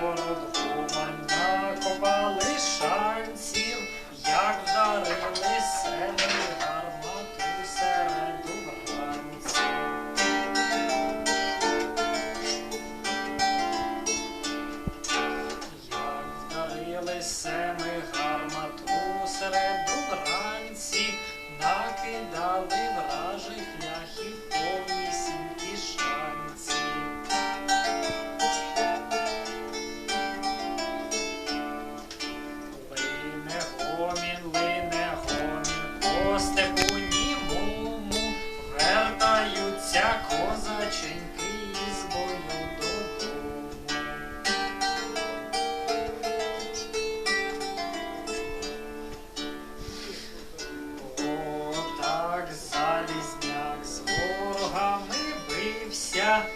Породгумання копали шанців, як вдарили селі гармату середу вранці. Як вдарили семи гармату середу вранці, накидали. Yeah.